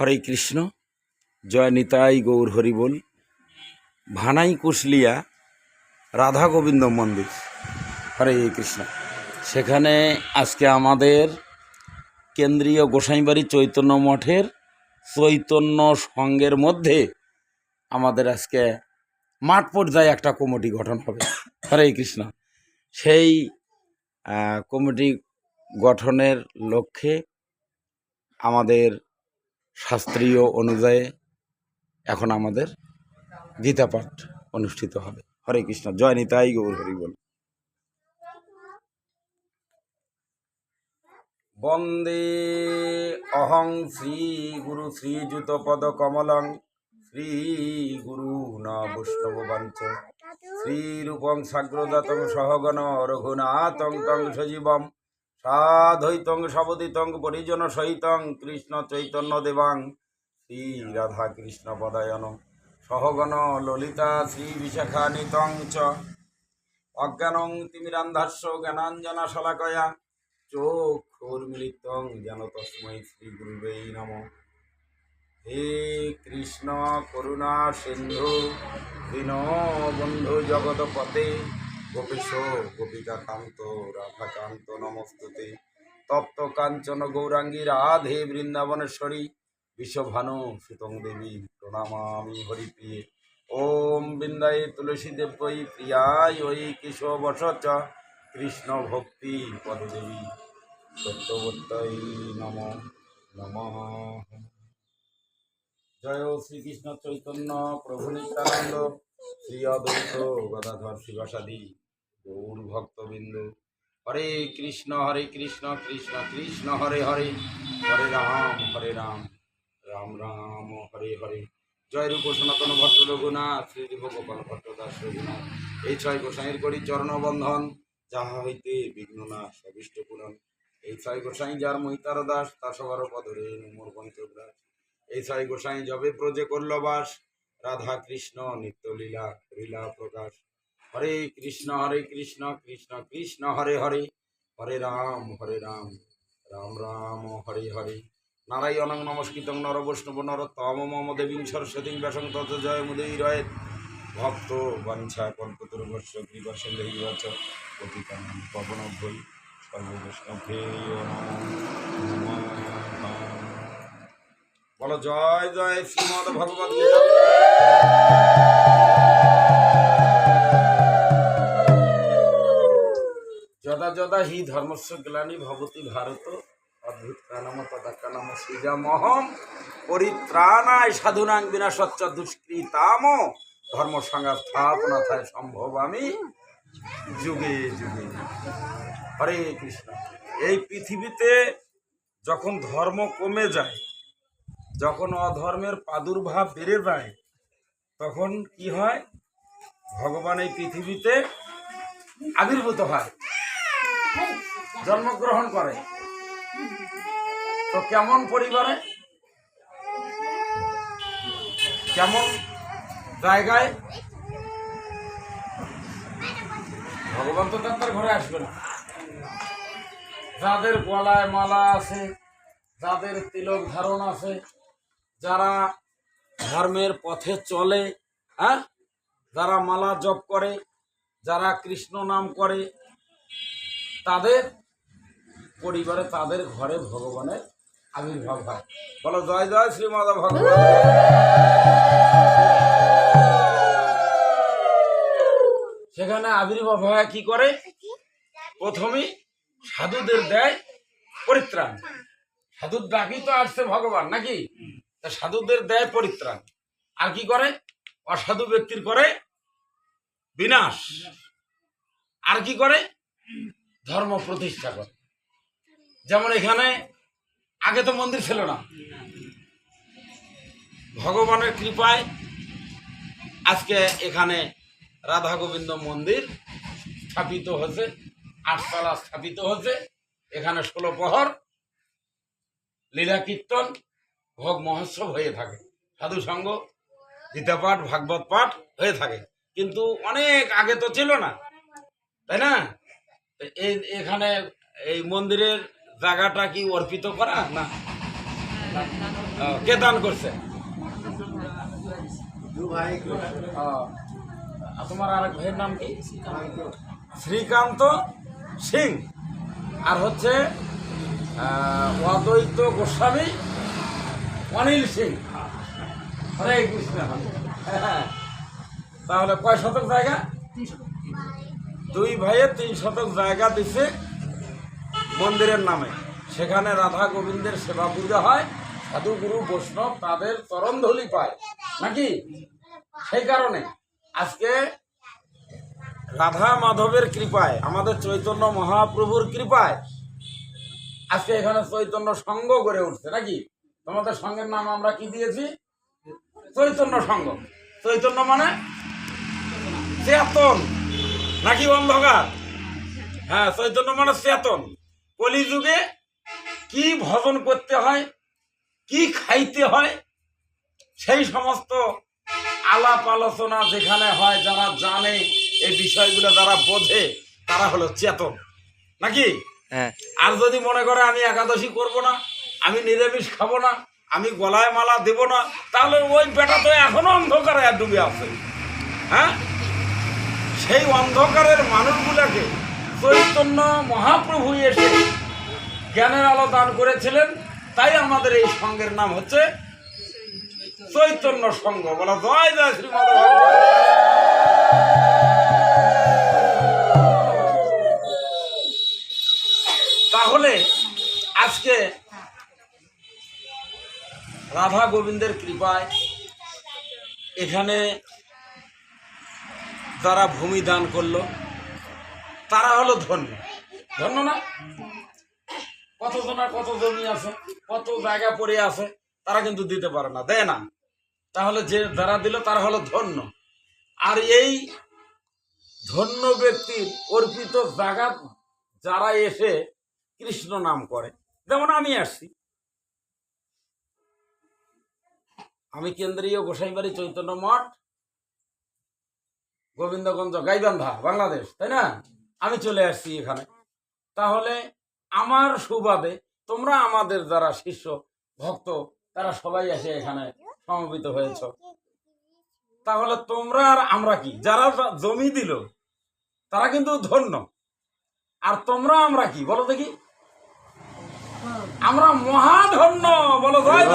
হরে কৃষ্ণ, জয় নিতাই গৌর হরিবোল ভানাই কুশলিয়া, রাধা গোবিন্দ মন্দির। হরে কৃষ্ণ। সেখানে আজকে আমাদের কেন্দ্রীয় গোসাইবাড়ি চৈতন্য মঠের চৈতন্য সঙ্গের মধ্যে আমাদের আজকে মাঠ পর্যায়ে একটা কমিটি গঠন হবে। হরে কৃষ্ণ। সেই কমিটি গঠনের লক্ষ্যে আমাদের শাস্ত্রীয় অনুযায়ী এখন আমাদের গীতা পাঠ অনুষ্ঠিত হবে। হরে কৃষ্ণ। জয় নিতাই গৌর হরি বল। বন্দে অহং শ্রী গুরু শ্রীযুত পদ কমলং শ্রী গুরু না বৈষ্ণব বাঞ্চ। শ্রীরূপং সাগ্রজাতং সহগণ রঘুনাথং তং সজীবম সাধৈতং সবদিতং পরিজন সহিতং, কৃষ্ণ চৈতন্য দেবাং। শ্রী রাধা কৃষ্ণ পদায়ন। সহগণ ললিতা শ্রী বিশাখানিতং চ। অজ্ঞানং তিমিরান্ধাস্য জ্ঞানাঞ্জনা শলাকয়া চক্ষুর্মিলিতং যেন তস্मै শ্রী গুরুবে নম। হে কৃষ্ণ করুণা সিন্ধু দীন বন্ধু জগৎপতে গোপীশ গোপিকা কান্ত রাধাকান্ত নমস্তুতে। তপ্ত কাঞ্চন গৌরাঙ্গী, রাধে বৃন্দাবনেশ্বরী, বিশ্বভানু সুতং দেবী, প্রণামামি হরিপ্রিয়ে। ওম বৃন্দায় তুলসী দেবৈ প্রিয়ায় ওই কেশবশ চ কৃষ্ণ ভক্তি পদদেবী। সত্যবত্তই নম, নমঃ। জয় শ্রীকৃষ্ণ চৈতন্য প্রভু নিত্যানন্দ। শ্রী অদ্বৈত গদাধর শিবাসাদি, গৌর ভক্তবৃন্দ। হরে কৃষ্ণ হরে কৃষ্ণ কৃষ্ণ কৃষ্ণ, হরে হরে। হরে রাম হরে রাম রাম রাম, হরে হরে। জয় রূপ সনাতন ভট্ট রঘুনাথ, শ্রী রূপ গোপাল ভট্ট দাস রঘুনাথ। এই ছয় গোসাইয়ের করি চরণবন্ধন যাহা হইতে বিঘ্ন না সবিষ্ট পূরণ। এই ছয় গোসাই যার মহিতার দাস তা সবার পদরে মোর পঞ্চগ্রাস এই ছয় গোসাই জবে প্রজে করল বাস রাধা কৃষ্ণ নিত্য লীলা প্রকাশ। হরে কৃষ্ণ হরে কৃষ্ণ কৃষ্ণ কৃষ্ণ, হরে হরে। হরে রাম হরে রাম রাম রাম, হরে হরে। নারায়ণং নমস্কৃতং নর বৈষ্ণব নর তম মম দেবীং সরস্বতী ব্যাসং তত জয় মুদৈ রয়েত ভক্ত বাঞ্ছা কল্পতরুবর্ষ কৃপা সিন্ধৈ বাচ পবন ভৈ বলো জয় জয় শ্রীমদ ভগবত যদা যদা হি ধর্মস্য গ্লানি ভবতি ভারত। অদ্ভুত কানাম তদা কানাম সৃজামহম, পরিত্রাণায় সাধুনাং বিনাশচ্চ দুষ্কৃতাম। ধর্ম সংজ্ঞা স্থাপনা থায় সম্ভব আমি যুগে যুগে। হরে কৃষ্ণ। এই পৃথিবীতে যখন ধর্ম কমে যায়, যখন অধর্মের প্রাদুর্ভাব বেড়ে যায় তখন কি হয়? ভগবান এই পৃথিবীতে আবির্ভূত হয়। জন্মগ্রহণ করে। তো কেমন পরিবারে? কেমন জায়গায়? ভগবান তো তার ঘরে আসবে না। যাদের গলায় মালা আছে, যাদের তিলক ধারণ আছে, যারা ধর্মের পথে চলে হ্যাঁ? যারা মালা জপ করে, যারা কৃষ্ণ নাম করে, তাদের পরিবারে তাদের ঘরে ভগবানের আবির্ভাব হয়। বলো, জয় জয় শ্রীমদ ভগবান। সেখানে আবির্ভাব হয় কি করে? প্রথমেই সাধুদের দেয় পরিত্রাণ। সাধুর ডাকি তো আসছে ভগবান, নাকি? তা সাধুদের দেয় পরিত্রাণ। আর কি করে? অসাধু ব্যক্তির করে বিনাশ। আর কি করে? ধর্ম প্রতিষ্ঠা করে। যেমন এখানে আগে তো মন্দির ছিল না। ভগবানের কৃপায় আজকে এখানে রাধা গোবিন্দ মন্দির স্থাপিত হয়েছে, আটতলা স্থাপিত হয়েছে। এখানে ষোলো প্রহর, লীলা কীর্তন ভোগ মহোৎসব হয়ে থাকে। সাধু সঙ্গ, গীতা পাঠ, ভাগবত পাঠ হয়ে থাকে। কিন্তু অনেক আগে তো ছিল না, তাই না? এই এখানে এই মন্দিরের জায়গাটা কি অর্পিত করা না? কে দান করছে? তোমার আরেক ভাইয়ের নাম কি? শ্রীকান্ত সিং। আর হচ্ছে অদ্বৈত গোস্বামী অনিল সিং। হরে কৃষ্ণ। তাহলে কয় শতক জায়গা? দুই ভাইয়ে তিন শতক জায়গা দিছে মন্দিরের নামে। সেখানে রাধা গোবিন্দের সেবা পূজা হয়, সাধু গুরু বৈষ্ণব তাদের চরণধলি পায়। নাকি? সেই কারণে আজকে রাধা মাধবের কৃপায়, আমাদের চৈতন্য মহাপ্রভুর কৃপায় আজকে এখানে চৈতন্য সঙ্গ গড়ে উঠছে, নাকি? তোমাদের সঙ্গের নাম আমরা কি দিয়েছি? চৈতন্য সংঘ চৈতন্য মানে? চেতন। নাকি অন্ধকার? হ্যাঁ চৈতন্য মানে চেতন। কলিযুগে কি ভজন করতে হয় কি খাইতে হয় সেই সমস্ত আলাপ আলোচনা যেখানে হয় যারা জানে এই বিষয়গুলো যারা বোঝে তারা হলো চেতন। নাকি? হ্যাঁ। আর যদি মনে করে আমি একাদশী করব না আমি নিরামিষ খাব না, আমি গলায় মালা দেব না, তাহলে ওই বেটা তো এখনও অন্ধকারে ডুবে আছে। হ্যাঁ? সেই অন্ধকারের মানুষগুলোকে চৈতন্য মহাপ্রভু এসে জ্ঞানের আলো দান করেছিলেন, তাই আমাদের এই সঙ্গের নাম হচ্ছে চৈতন্য সংঘ। বলা, জয় জয় শ্রীমদ তাহলে আজকে রাধা গোবিন্দের কৃপায় এখানে যারা ভূমি দান করল, তারা হলো ধন্য। ধন্য না? কত জনের কত জমি আছে, কত জায়গা পড়ে আছে, তারা কিন্তু দিতে পারে না। দেয় না। তাহলে যে যারা দিল, তারা হলো ধন্য। আর এই ধন্য ব্যক্তির অর্পিত জায়গা যারা এসে কৃষ্ণ নাম করে, যেমন আমি আসছি। আমি কেন্দ্রীয় গোসাইবাড়ি চৈতন্য মঠ, গোবিন্দগঞ্জ গাইবান্ধা, বাংলাদেশ, তাই না? আমি চলে আসছি এখানে। তাহলে আমার সুবাদে তোমরা আমাদের যারা শিষ্য, ভক্ত, তারা সবাই এসে এখানে সমবেত হয়েছ। তাহলে তোমরা আর আমরা কি? যারা জমি দিল, তারা কিন্তু ধন্য। আর তোমরা আমরা কি? বলো দেখি। আমরা মহাধন্য, বলো জয়।